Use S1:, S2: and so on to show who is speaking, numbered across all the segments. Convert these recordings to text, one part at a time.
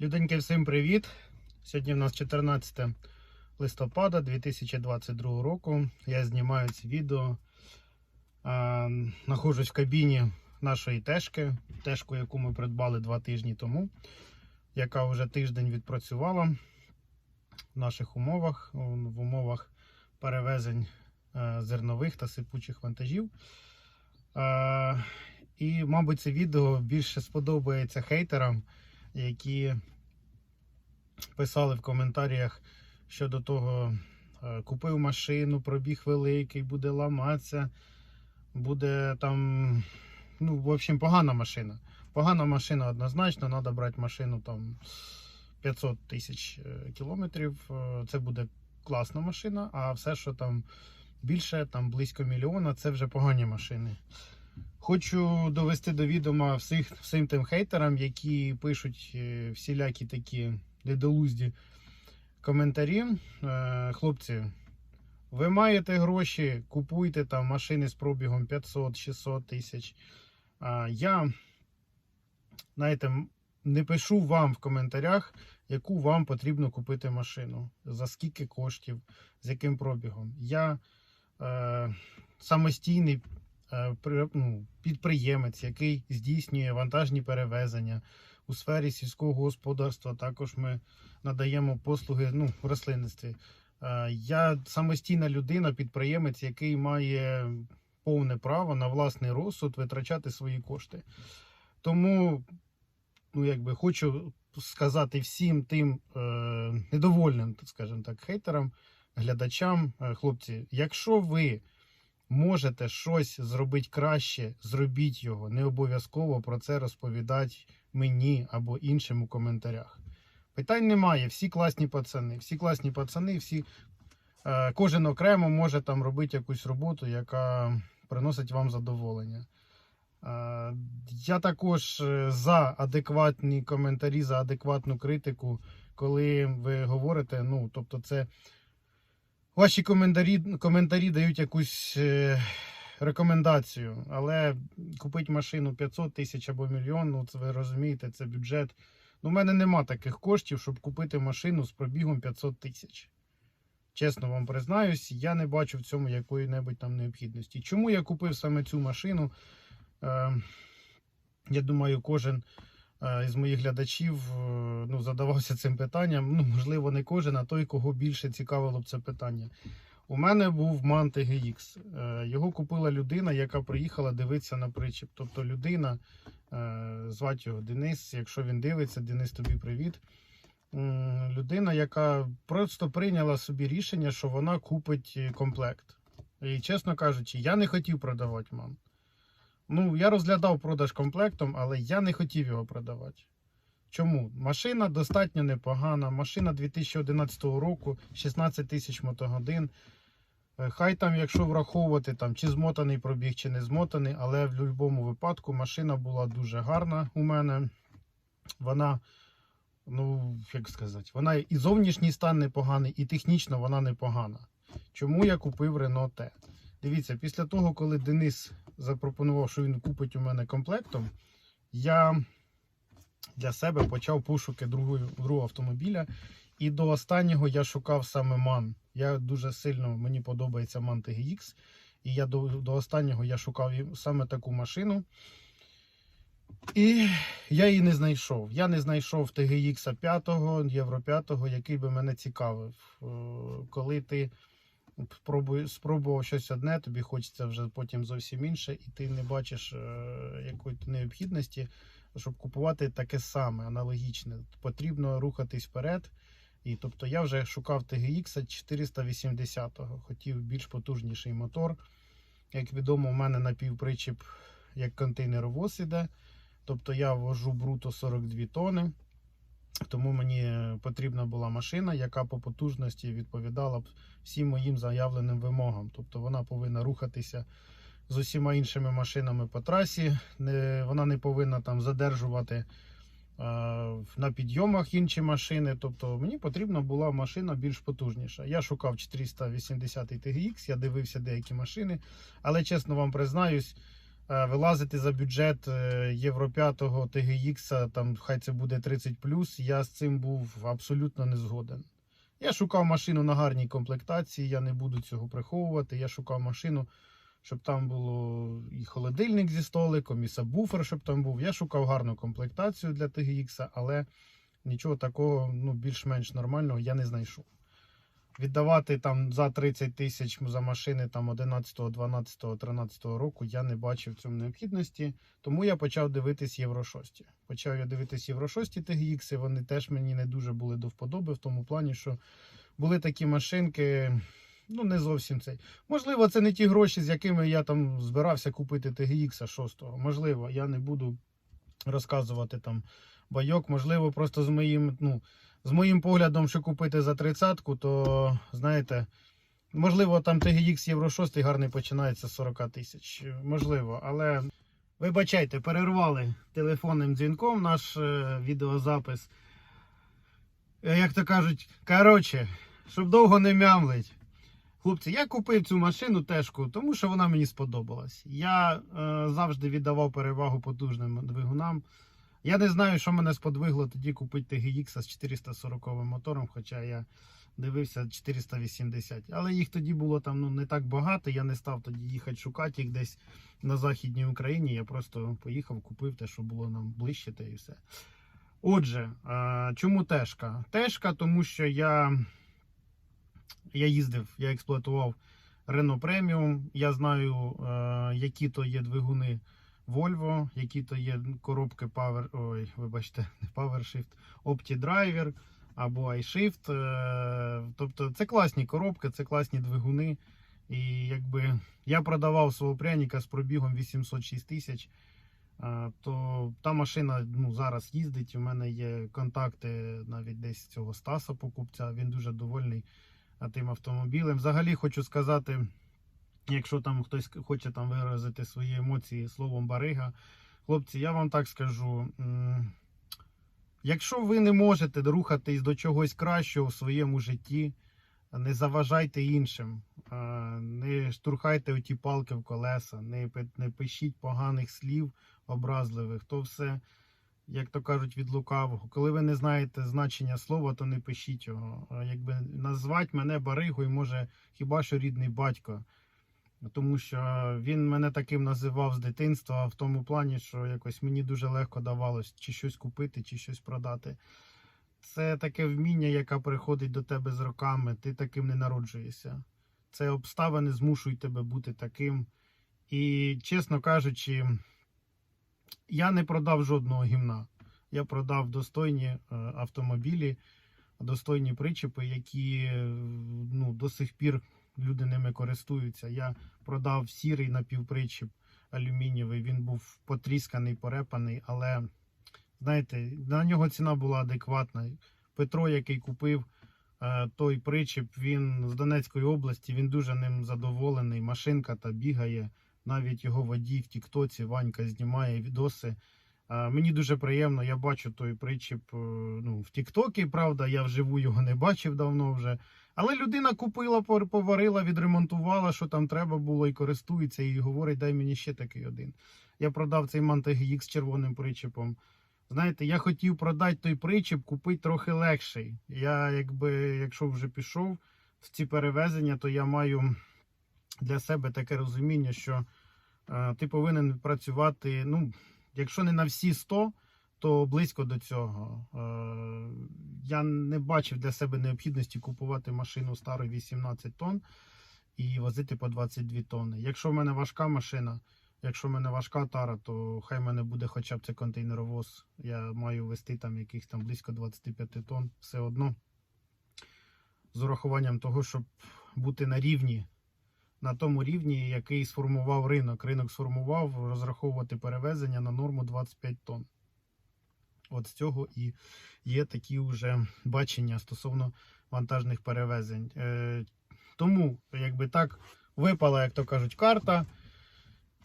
S1: Люденьки, всім привіт! Сьогодні в нас 14 листопада 2022 року. Я знімаю це відео. А, Нахожусь в кабіні нашої тежки, тежку, яку ми придбали два тижні тому, яка вже тиждень відпрацювала в наших умовах, в умовах перевезень е, зернових та сипучих вантажів. І, мабуть, це відео більше сподобається хейтерам, які писали в коментарях щодо того, е, купив машину, пробіг великий, буде ламатися, буде там, ну, в общем, погана машина. Погана машина однозначно, треба брати машину там 500 тисяч е, кілометрів. е, Це буде класна машина, а все, що там більше, там близько мільйона, це вже погані машини. Хочу довести до відома всіх, всім тим хейтерам, які пишуть е, всілякі такі недолузді коментарі. Е, Хлопці, ви маєте гроші, купуйте там машини з пробігом 500-600 тисяч. Я, знаєте, не пишу вам в коментарях, яку вам потрібно купити машину, за скільки коштів, з яким пробігом. Я е, самостійний ну, підприємець, який здійснює вантажні перевезення у сфері сільського господарства. Також ми надаємо послуги ну, в рослинництві. Е, Я самостійна людина, підприємець, який має повне право на власний розсуд витрачати свої кошти. Тому, ну, якби хочу сказати всім тим е, недовольним, скажімо так, хейтерам, глядачам, е, хлопці, якщо ви можете щось зробити краще, зробіть його. Не обов'язково про це розповідати мені або іншим у коментарях. Питань немає, всі класні пацани, всі класні пацани, всі, е, кожен окремо може там робити якусь роботу, яка приносить вам задоволення. Е, я також е, за адекватні коментарі, за адекватну критику, коли ви говорите, ну, тобто, це ваші коментарі, коментарі дають якусь е, рекомендацію, але купити машину 500 тисяч або мільйон, ну це ви розумієте, це бюджет. Ну, у мене нема таких коштів, щоб купити машину з пробігом 500 тисяч. Чесно вам признаюсь, я не бачу в цьому якої-небудь там необхідності. Чому я купив саме цю машину? Е, я думаю, кожен із моїх глядачів е, ну, задавався цим питанням. Ну, можливо, не кожен, а той, кого більше цікавило б це питання. У мене був MAN TGX. Е, Його купила людина, яка приїхала дивитися на причіп. Тобто людина, е, звати його Денис. Якщо він дивиться, Денис, тобі привіт. Людина, яка просто прийняла собі рішення, що вона купить е, комплект. І чесно кажучи, я не хотів продавати MAN. Ну, я розглядав продаж комплектом, але я не хотів його продавати. Чому? Машина достатньо непогана. Машина 2011 року, 16 тисяч мотогодин. Е, Хай там, якщо враховувати, там, чи змотаний пробіг, чи не змотаний, але в будь-якому випадку машина була дуже гарна у мене. Вона, ну, як сказати, вона і зовнішній стан непоганий, і технічно вона непогана. Чому я купив Renault T? Дивіться, після того, коли Денис запропонував, що він купить у мене комплектом, я для себе почав пошуки другої, другого автомобіля. І до останнього я шукав саме MAN. Я дуже сильно мені подобається MAN TGX. І я до, до останнього я шукав саме таку машину. І я її не знайшов. Я не знайшов TGX 5, Євро 5, який би мене цікавив. Е, Коли ти спробував щось одне, тобі хочеться вже потім зовсім інше, і ти не бачиш е, якої необхідності, щоб купувати таке саме, аналогічне. Потрібно рухатись вперед. І тобто я вже шукав TGX 480, хотів більш потужніший мотор. Як відомо, у мене напівпричіп як контейнеровоз іде. Тобто я вожу бруто 42 тони. Тому мені потрібна була машина, яка по потужності відповідала б всім моїм заявленим вимогам. Тобто вона повинна рухатися з усіма іншими машинами по трасі. Не, вона не повинна там задержувати е, на підйомах інші машини. Тобто мені потрібна була машина більш потужніша. Я шукав 480 TGX, я дивився деякі машини, але чесно вам признаюсь, вилазити за бюджет е, Євро 5 TGX, там хай це буде 30 я з цим був абсолютно не згоден. Я шукав машину на гарній комплектації, я не буду цього приховувати. Я шукав машину, щоб там було і холодильник зі столиком, і сабвуфер, щоб там був. Я шукав гарну комплектацію для TGX, але нічого такого ну, більш-менш нормального я не знайшов. Віддавати там за 30 тисяч за машини там 11, 12, 13 року я не бачив в цьому необхідності. Тому я почав дивитись Євро 6. Почав я дивитись Євро 6 TGX, і вони теж мені не дуже були до вподоби в тому плані, що були такі машинки. Ну, не зовсім цей. Можливо, це не ті гроші, з якими я там збирався купити TGX 6. Можливо, я не буду розказувати там байок. Можливо, просто з моїм, ну, з моїм поглядом, що купити за тридцятку, то знаєте, можливо, там TGX Євро 6 гарний починається з 40 тисяч. Можливо, але вибачайте, перервали телефонним дзвінком наш е, відеозапис. Е, Як то кажуть, коротше, щоб довго не мямлить. Хлопці, я купив цю машину тежку, тому що вона мені сподобалась. Я е, завжди віддавав перевагу потужним двигунам. Я не знаю, що мене сподвигло тоді купити TGX з 440 мотором, хоча я дивився 480. Але їх тоді було там ну, не так багато. Я не став тоді їхати шукати їх десь на Західній Україні. Я просто поїхав, купив те, що було нам ближче, та і все. Отже, чому Тешка? Тешка, тому що я, я їздив, я експлуатував Renault Premium. Я знаю, які то є двигуни Volvo, які то є коробки Power, ой, вибачте, не PowerShift, OptiDriver або iShift. Е, Тобто це класні коробки, це класні двигуни. І якби я продавав свого пряника з пробігом 806 тисяч, е, то та машина ну, зараз їздить. У мене є контакти навіть десь цього Стаса покупця. Він дуже довольний е, тим автомобілем. Взагалі хочу сказати. Якщо там хтось хоче там виразити свої емоції словом барига, хлопці, я вам так скажу. Якщо ви не можете рухатись до чогось кращого в своєму житті, не заважайте іншим, не штурхайте оті палки в колеса, не, не пишіть поганих слів образливих, то все, як то кажуть, від лукавого. Коли ви не знаєте значення слова, то не пишіть його. Якби назвати мене баригою може хіба що рідний батько. Тому що він мене таким називав з дитинства в тому плані, що якось мені дуже легко давалось чи щось купити, чи щось продати. Це таке вміння, яке приходить до тебе з роками, ти таким не народжуєшся. Це обставини змушують тебе бути таким. І, чесно кажучи, я не продав жодного гімна. Я продав достойні е, автомобілі, достойні причепи, які ну, до сих пір люди ними користуються. Я продав сірий напівпричіп алюмінієвий. Він був потрісканий, порепаний, але знаєте, на нього ціна була адекватна. Петро, який купив е, той причіп, він з Донецької області, він дуже ним задоволений. Машинка та бігає. Навіть його водій в Тіктоці Ванька знімає відоси. Е, Мені дуже приємно, я бачу той причіп е, ну, в Тіктокі, правда, я вживу його не бачив давно вже. Але людина купила, поварила, відремонтувала, що там треба було, і користується, і говорить, дай мені ще такий один. Я продав цей Mantek з червоним причепом. Знаєте, я хотів продати той причеп, купити трохи легший. Я, якби, якщо вже пішов в ці перевезення, то я маю для себе таке розуміння, що е, ти повинен працювати, ну, якщо не на всі 100, то близько до цього. Е, я не бачив для себе необхідності купувати машину стару 18 тонн і возити по 22 тонни. Якщо в мене важка машина, якщо в мене важка тара, то хай в мене буде хоча б це контейнеровоз. Я маю вести там якихось там близько 25 тонн все одно. З урахуванням того, щоб бути на рівні, на тому рівні, який сформував ринок. Ринок сформував розраховувати перевезення на норму 25 тонн. От з цього і є такі вже бачення стосовно вантажних перевезень. Е, тому, якби так, випала, як то кажуть, карта.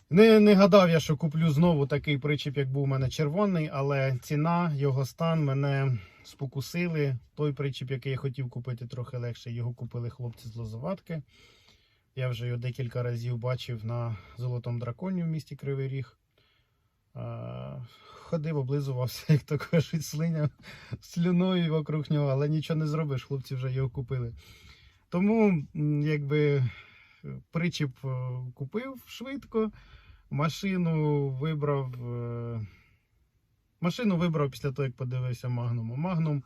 S1: Не, не гадав я, що куплю знову такий причіп, як був у мене червоний, але ціна, його стан мене спокусили. Той причіп, який я хотів купити трохи легше, його купили хлопці з Лозоватки. Я вже його декілька разів бачив на Золотому драконі в місті Кривий Ріг. Ходив, облизувався, як то кажуть, слиняв слюною вокруг нього, але нічого не зробиш, хлопці вже його купили. Тому, якби причіп е, купив швидко, машину вибрав. е, Машину вибрав після того, як подивився Магнуму. Магнум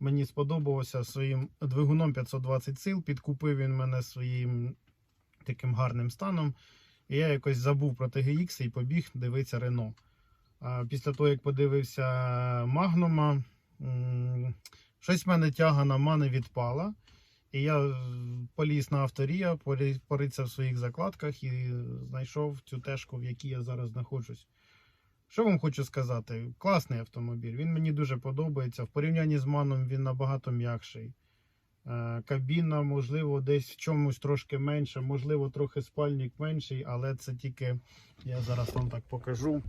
S1: мені сподобався своїм двигуном 520 сил. Підкупив він мене своїм таким гарним станом. І я якось забув про TGX і побіг дивитися Рено. Після того, як подивився Магнума, щось в мене тяга на мани відпала. І я поліз на авторія, поритися в своїх закладках і знайшов цю тежку, в якій я зараз знаходжусь. Що вам хочу сказати? Класний автомобіль. Він мені дуже подобається. В порівнянні з маном він набагато м'якший. Е, Кабіна, можливо, десь в чомусь трошки менше, можливо, трохи спальник менший, але це тільки я зараз вам так покажу.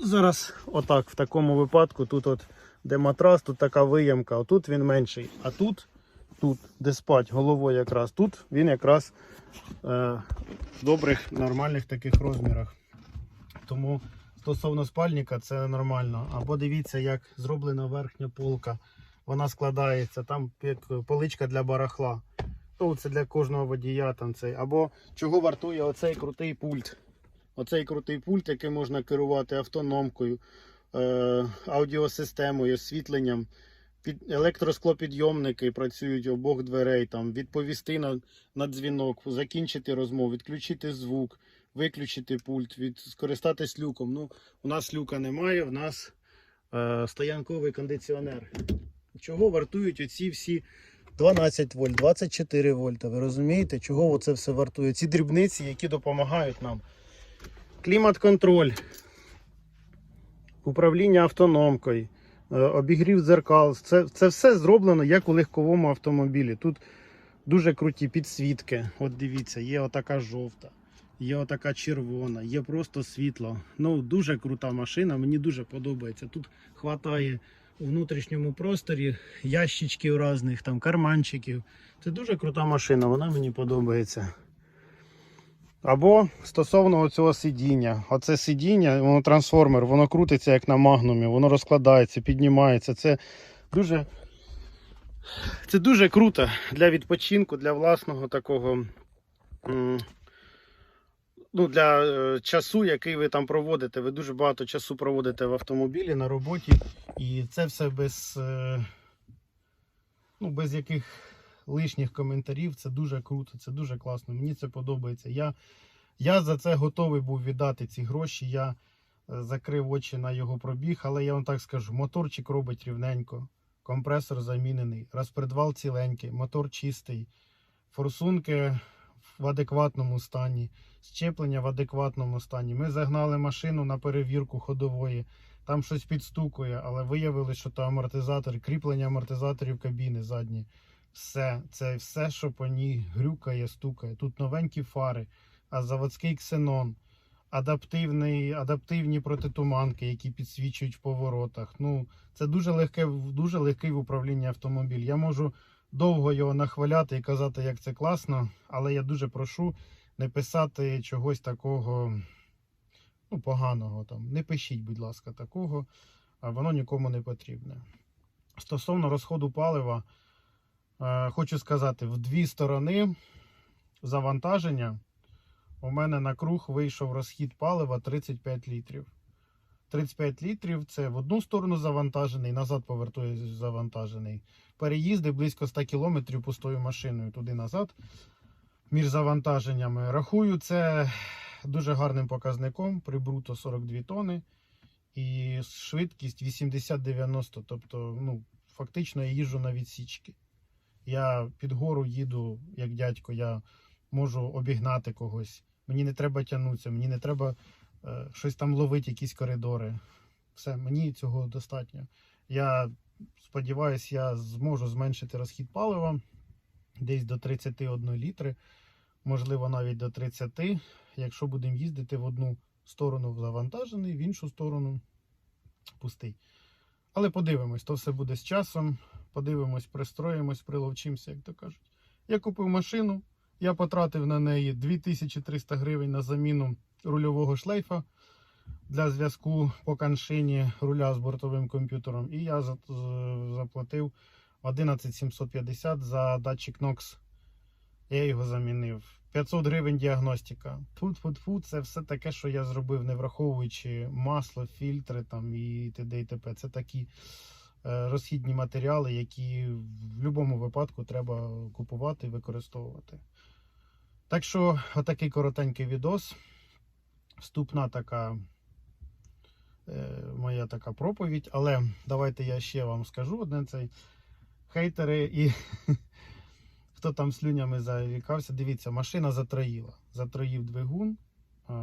S1: Зараз, отак, в такому випадку, тут, от, де матрас, тут така виямка, отут він менший, а тут, тут, де спать, головою якраз, тут він якраз е, в добрих, нормальних таких розмірах. Тому стосовно спальника це нормально. Або дивіться, як зроблена верхня полка. Вона складається, там як поличка для барахла. Ну, це для кожного водія там цей. Або чого вартує оцей крутий пульт. Оцей крутий пульт, який можна керувати автономкою, е, аудіосистемою, освітленням. Під електросклопідйомники працюють обох дверей, там, відповісти на, на дзвінок, закінчити розмову, відключити звук, виключити пульт, від, скористатись люком. Ну, у нас люка немає, в нас е, стоянковий кондиціонер. Чого вартують оці всі 12 вольт, 24 вольта? Ви розумієте, чого це все вартує? Ці дрібниці, які допомагають нам. Клімат-контроль, управління автономкою, е, обігрів дзеркал. Це, це все зроблено як у легковому автомобілі. Тут дуже круті підсвітки. От дивіться, є отака жовта, є отака червона, є просто світло. Ну, дуже крута машина, мені дуже подобається. Тут хватає у внутрішньому просторі ящичків різних, там карманчиків. Це дуже крута машина, вона мені подобається. Або стосовно цього сидіння. Оце сидіння, воно трансформер, воно крутиться як на магнумі, воно розкладається, піднімається. Це дуже, це дуже круто для відпочинку, для власного такого. Ну, для е, часу, який ви там проводите. Ви дуже багато часу проводите в автомобілі на роботі. І це все без, е, ну, без яких лишніх коментарів. Це дуже круто, це дуже класно. Мені це подобається. Я, я за це готовий був віддати ці гроші. Я е, закрив очі на його пробіг, але я вам так скажу: моторчик робить рівненько, компресор замінений, розпредвал ціленький, мотор чистий, форсунки в адекватному стані, щеплення в адекватному стані. Ми загнали машину на перевірку ходової. Там щось підстукує, але виявилось, що то амортизатор, кріплення амортизаторів кабіни задні. Все, це все, що по ній грюкає, стукає. Тут новенькі фари, а заводський ксенон, адаптивний, адаптивні протитуманки, які підсвічують в поворотах. Ну, це дуже легке, дуже легкий в управлінні автомобіль. Я можу довго його нахваляти і казати, як це класно, але я дуже прошу не писати чогось такого ну, поганого. Там. Не пишіть, будь ласка, такого, а воно нікому не потрібне. Стосовно розходу палива, хочу сказати, в дві сторони завантаження у мене на круг вийшов розхід палива 35 літрів. 35 літрів це в одну сторону завантажений, назад повертує завантажений. Переїзди близько 100 кілометрів пустою машиною туди-назад між завантаженнями. Рахую це дуже гарним показником при бруто 42 тони і швидкість 80-90. Тобто, ну, фактично я їжджу на відсічки. Я під гору їду, як дядько, я можу обігнати когось. Мені не треба тягнутися, мені не треба е, щось там ловити, якісь коридори. Все, мені цього достатньо. Я сподіваюся, я зможу зменшити розхід палива десь до 31 літри, можливо, навіть до 30, якщо будемо їздити в одну сторону завантажений, в іншу сторону пустий. Але подивимось, то все буде з часом. Подивимось, пристроїмось, приловчимося, як то кажуть. Я купив машину, Я потратив на неї 2300 гривень на заміну рульового шлейфа для зв'язку по каншині руля з бортовим комп'ютером. І я заплатив 11750 за датчик NOx. Я його замінив. 500 гривень діагностика. Фуд-фуд-фуд, це все таке, що я зробив, не враховуючи масло, фільтри там і т.д. і т.п. Це такі розхідні матеріали, які в будь-якому випадку треба купувати і використовувати. Так що, отакий коротенький відос. Вступна така е, моя така проповідь. Але давайте я ще вам скажу одне цей хейтери і хто там слюнями завікався. Дивіться, машина затроїла. Затроїв двигун. Е,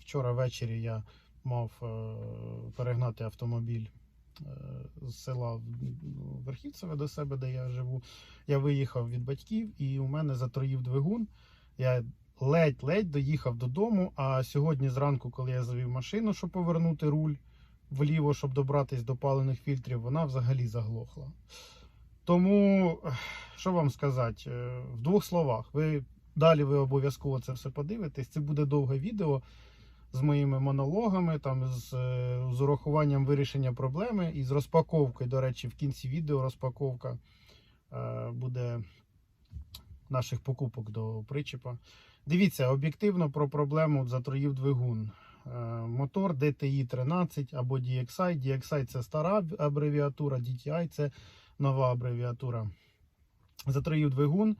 S1: Вчора ввечері я мав е, перегнати автомобіль е, з села Верхівцеве до себе, де я живу. Я виїхав від батьків і у мене затроїв двигун. Я ледь-ледь доїхав додому. А сьогодні зранку, коли я завів машину, щоб повернути руль вліво, щоб добратись до палених фільтрів, вона взагалі заглохла. Тому, що вам сказати, е, в двох словах, ви далі ви обов'язково це все подивитесь. Це буде довге відео з моїми монологами, там з, е, з урахуванням вирішення проблеми і з розпаковкою. До речі, в кінці відео розпаковка е, буде наших покупок до причепа. Дивіться, об'єктивно про проблему затроїв двигун. Е, Мотор DTI 13 або DXI. DXI це стара абревіатура, DTI це нова абревіатура. Затроїв двигун.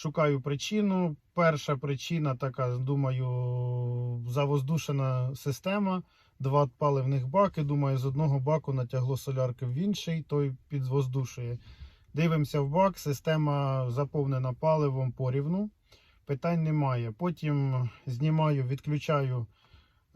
S1: Шукаю причину. Перша причина така, думаю, завоздушена система. Два паливних баки. Думаю, з одного баку натягло солярки в інший, той підвоздушує. Дивимося в бак, система заповнена паливом порівну. Питань немає. Потім знімаю, відключаю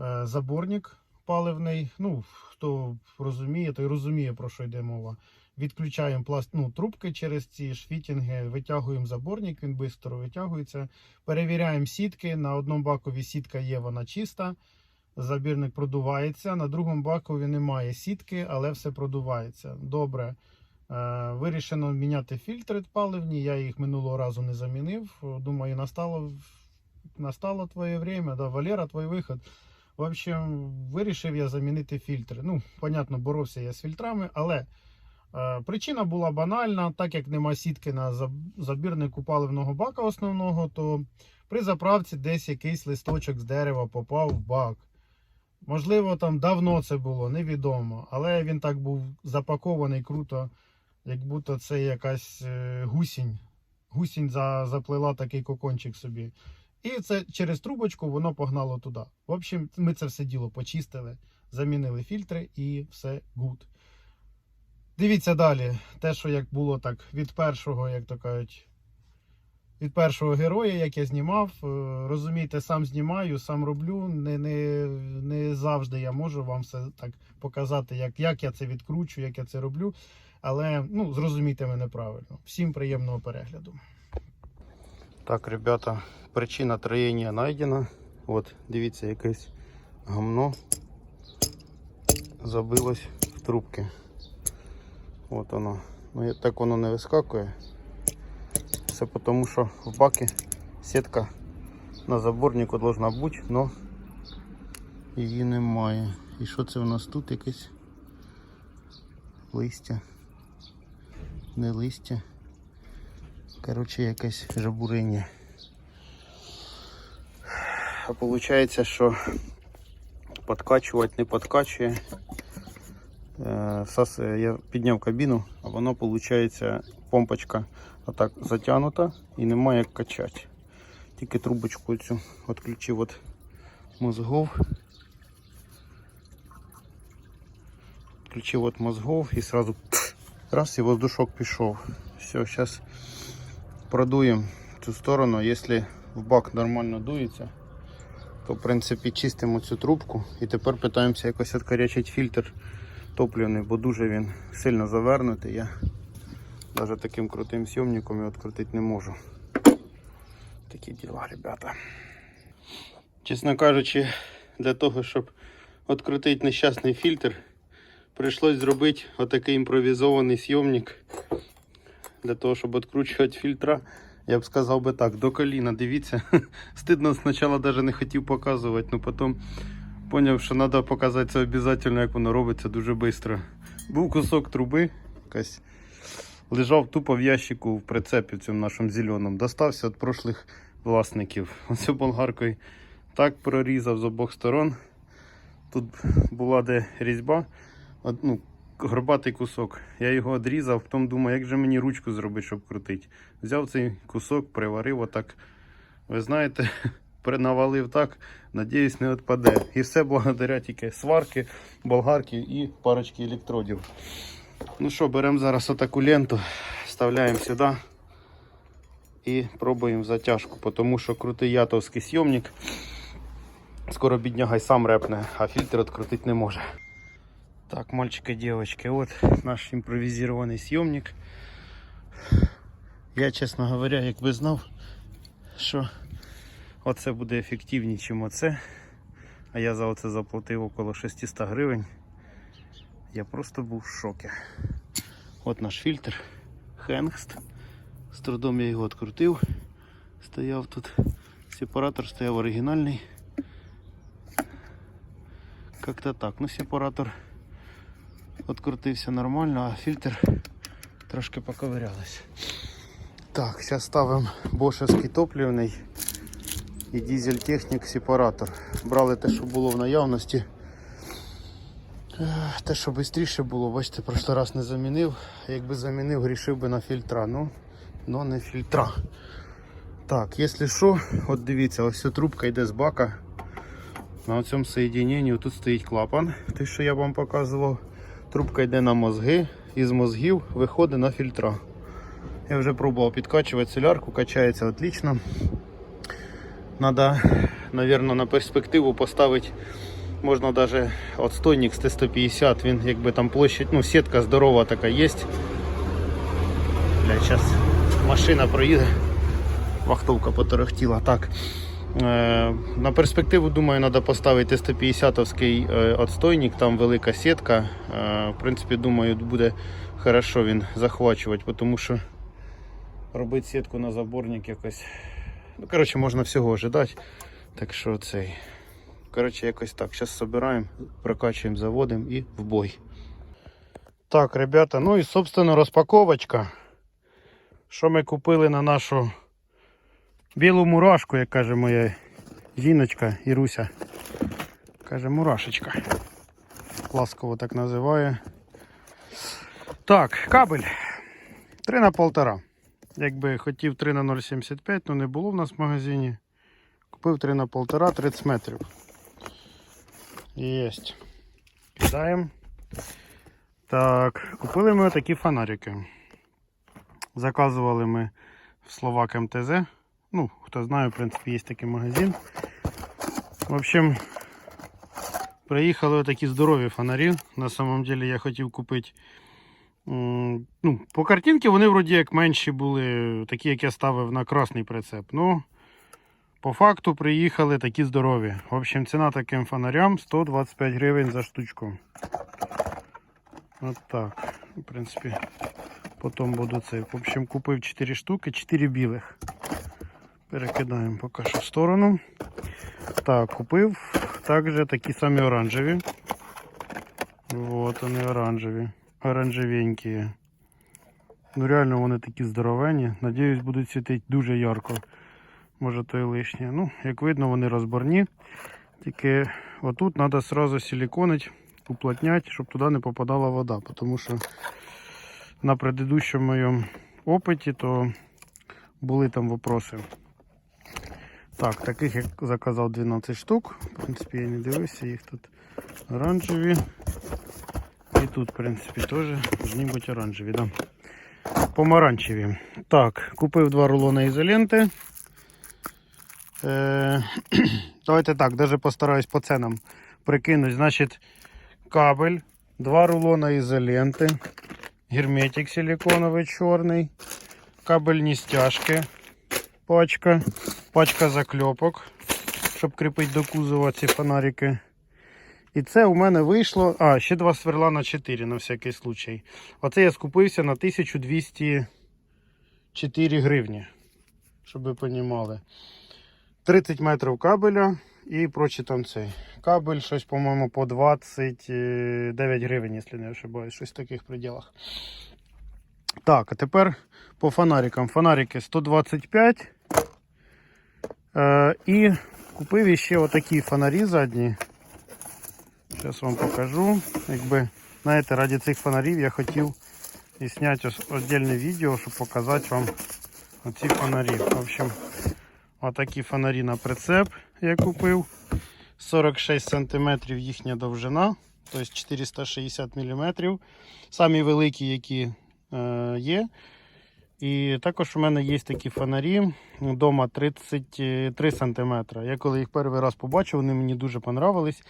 S1: е, заборник паливний. Ну, хто розуміє, той розуміє, про що йде мова. Відключаємо пласт, ну, трубки через ці швітінги, витягуємо заборник, він швидко витягується. Перевіряємо сітки. На одному бакові сітка є, вона чиста. Забірник продувається. На другому бакові немає сітки, але все продувається. Добре. Е, Вирішено міняти фільтри паливні. Я їх минулого разу не замінив. Думаю, настало, настало твоє время, да, Валера, твій виход. В общем, вирішив я замінити фільтри. Ну, понятно, боровся я з фільтрами, але причина була банальна. Так як нема сітки на заб- забірнику паливного бака основного, то при заправці десь якийсь листочок з дерева попав в бак. Можливо, там давно це було, невідомо. Але він так був запакований круто, як будто це якась е, гусінь. Гусінь за, заплела такий кокончик собі. І це через трубочку воно погнало туди. В общем, ми це все діло почистили, замінили фільтри і все гуд. Дивіться далі. Те, що як було так від першого, як то кажуть, від першого героя, як я знімав. Е, Розумієте, сам знімаю, сам роблю. Не, не, не завжди я можу вам все так показати, як, як я це відкручу, як я це роблю. Але ну, зрозумійте мене правильно. Всім приємного перегляду. Так, ребята, причина троєння знайдена. От, дивіться, якесь гамно забилось в трубки. От воно. Ну, так воно не вискакує. Все тому, що в бакі сітка на заборнику должна бути, але її немає. І що це у нас тут якесь листя? Не листя. Коротше, якесь жабуриння. А виходить, що подкачувати не подкачує. Е, Сас, я підняв кабіну, а воно виходить помпочка отак затягнута і немає як качати. Тільки трубочку цю відключив від мозгов. Включив від мозгов і сразу раз і воздушок пішов. Все, зараз продуємо цю сторону. Якщо в бак нормально дується, то в принципі чистимо цю трубку і тепер питаємося якось відкорячити фільтр топливний, бо дуже він сильно завернутий. Я навіть таким крутим сйомником його відкрутити не можу. Такі діла, ребята. Чесно кажучи, для того, щоб відкрутити нещасний фільтр, прийшлось зробити отакий імпровізований сйомник для того, щоб відкручувати фільтра. Я б сказав би так, до коліна, дивіться. Стидно спочатку навіть не хотів показувати, але потім зрозумів, що треба показати це обов'язково, як воно робиться дуже швидко. Був кусок труби, якась лежав тупо в ящику в прицепі в цьому нашому зеленому. Достався від прошлих власників. Оце болгаркою так прорізав з обох сторон. Тут була де різьба, ну, горбатий кусок. Я його відрізав, потім думаю, як же мені ручку зробити, щоб крутити. Взяв цей кусок, приварив отак. Ви знаєте, принавалив так, надіюсь, не відпаде. І все благодаря тільки сварки, болгарки і парочки електродів. Ну що, беремо зараз отаку ленту, вставляємо сюди і пробуємо затяжку, тому що крутий ятовський сйомник. Скоро бідняга й сам репне, а фільтр відкрутити не може. Так, мальчики і дівчатки, от наш імпровізований сйомник. Я, чесно говоря, якби знав, що оце буде ефективніше, ніж оце. А я за оце заплатив около 600 гривень. Я просто був в шокі. От наш фільтр. Хенгст. З трудом я його відкрутив. Стояв тут. Сепаратор стояв оригінальний. Как-то так. Ну, сепаратор відкрутився нормально, а фільтр трошки поковирялась. Так, зараз ставимо бошевський топливний і дизель технік сепаратор. Брали те, що було в наявності. Те, що швидше було, бачите, прошлий раз не замінив. Якби замінив, грішив би на фільтра. Ну, но не фільтра. Так, якщо що, от дивіться, ось ця трубка йде з бака. На цьому соєдиненні тут стоїть клапан, те, що я вам показував. Трубка йде на мозги, і з мозгів виходить на фільтра. Я вже пробував підкачувати солярку, качається отлично. Надо, наверное, на перспективу поставити можна навіть отстойник з Т-150, він якби там площадь, ну сітка здорова така є. Бля, зараз машина проїде, вахтовка поторохтіла. Так. Е, На перспективу, думаю, треба поставити 150-овський е, отстойник, там велика сітка. Е, В принципі, думаю, буде хорошо він захвачувати, тому що робити сітку на заборник якось. Ну, коротше, можна всього ожидати. Так що цей. Коротше, якось так. Зараз збираємо, прокачуємо, заводимо і в бой. Так, ребята, ну і собственно розпаковочка. Що ми купили на нашу білу мурашку, як каже моя жіночка Іруся. Каже мурашечка. Ласково так називає. Так, кабель 3 на 1,5. Якби хотів 3 на 0,75, але не було в нас в магазині. Купив 3 на 1,5, 30 метрів. Єсть. Кидаємо. Так, купили ми такі фонарики. Заказували ми в Словак МТЗ. Ну, хто знає, в принципі, є такий магазин. В общем, приїхали такі здорові фонарі. На самом деле я хотів купити. Ну, по картинці вони вроді як менші були, такі, як я ставив на красний прицеп. Ну, по факту приїхали такі здорові. В общем, ціна таким фонарям 125 гривень за штучку. От так. В принципі, потім буду цей. В общем, купив 4 штуки, 4 білих. Перекидаємо поки що в сторону. Так, купив також такі самі оранжеві. Вот вони оранжеві. Оранжевенькі. Ну реально вони такі здоровенні. Надіюсь, будуть світити дуже ярко. Може то і лишнє. Ну, як видно, вони розборні. Тільки отут треба одразу силіконити, уплотняти, щоб туди не попадала вода. Тому що на предыдущому моєму опиті то були там вопроси. Так, таких я заказав 12 штук. В принципі, я не дивився, їх тут оранжеві. І тут, в принципі, теж повинні бути оранжеві. Да. Помаранчеві. Так, купив два рулони ізоленти. Е, давайте так, даже постараюсь по ценам прикинути. Значить, кабель, два рулона ізоленти, герметик силиконовий чорний, кабельні стяжки, пачка, пачка закльопок, щоб кріпити до кузова ці фонарики. І це у мене вийшло. А, ще два сверла на 4 на всякий случай. Оце я скупився на 1204 гривні. щоб ви розуміли. 30 метрів кабеля і прочі там цей. Кабель щось, по-моєму, по 29 гривень, якщо не ошибаюсь, щось в таких пределах. Так, а тепер по фонарикам. Фонарики 125. Е, і купив іще отакі фонарі задні. Зараз вам покажу. Якби, знаєте, раді цих фонарів я хотів і зняти окреме відео, щоб показати вам оці фонарі. В общем, отакі фонарі на прицеп я купив. 46 см їхня довжина, тобто 460 мм. Самі великі, які е, є. І також у мене є такі фонарі вдома 33 см. Я коли їх перший раз побачив, вони мені дуже понравились.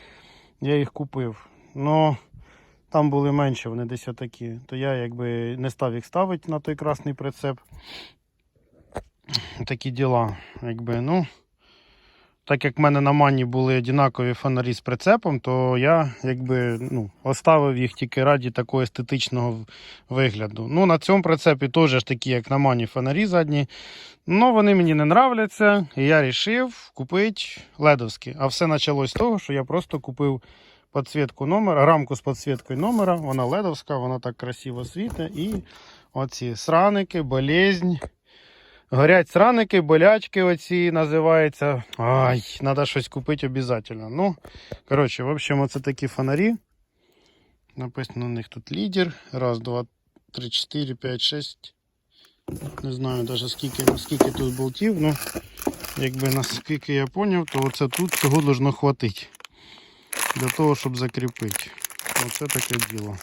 S1: Я їх купив. Но там були менше, вони десь отакі. То я якби не став їх ставити на той красний прицеп. Такі діла. Якби, ну, так як в мене на мані були однакові фонарі з прицепом, то я якби, ну, оставив їх тільки раді такого естетичного вигляду. Ну, на цьому прицепі теж такі, як на мані фонарі задні. Ну, вони мені не нравляться, і я вирішив купити ледовські. А все почалось з того, що я просто купив підсвітку номера, рамку з підсвіткою номера. Вона ледовська, вона так красиво світить. І оці сраники, болезнь. Горять сраники, болячки оці називаються. Ай, треба щось купити обов'язково. Ну, коротше, в общем, оце такі фонарі. Написано на них тут лідер. Раз, два, три, чотири, п'ять, шесть. Не знаю навіть скільки, скільки тут болтів, ну якби наскільки я зрозумів, то оце тут цього должно хватити. Для того, щоб закріпити. Оце таке діло.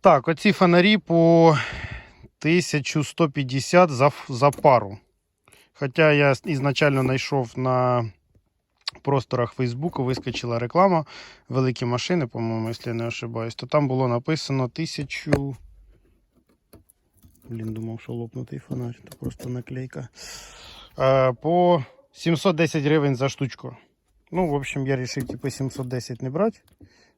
S1: Так, оці фонарі по 1150 за, за пару. Хоча я ізначально знайшов на просторах Фейсбуку, вискочила реклама, великі машини, по-моєму, якщо я не ошибаюсь, то там було написано 1000. Блін, думав, що лопнутий фонарь, це просто наклейка. По 710 гривень за штучку. Ну, в общем, я вирішив типу 710 не брати,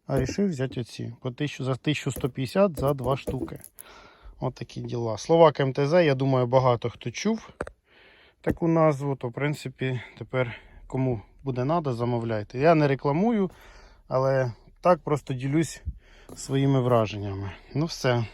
S1: а вирішив взяти оці по 1000, за 1150 за два штуки. От такі діла. Словак МТЗ, я думаю, багато хто чув таку назву, то в принципі тепер кому буде треба, замовляйте. Я не рекламую, але так просто ділюсь своїми враженнями. Ну все.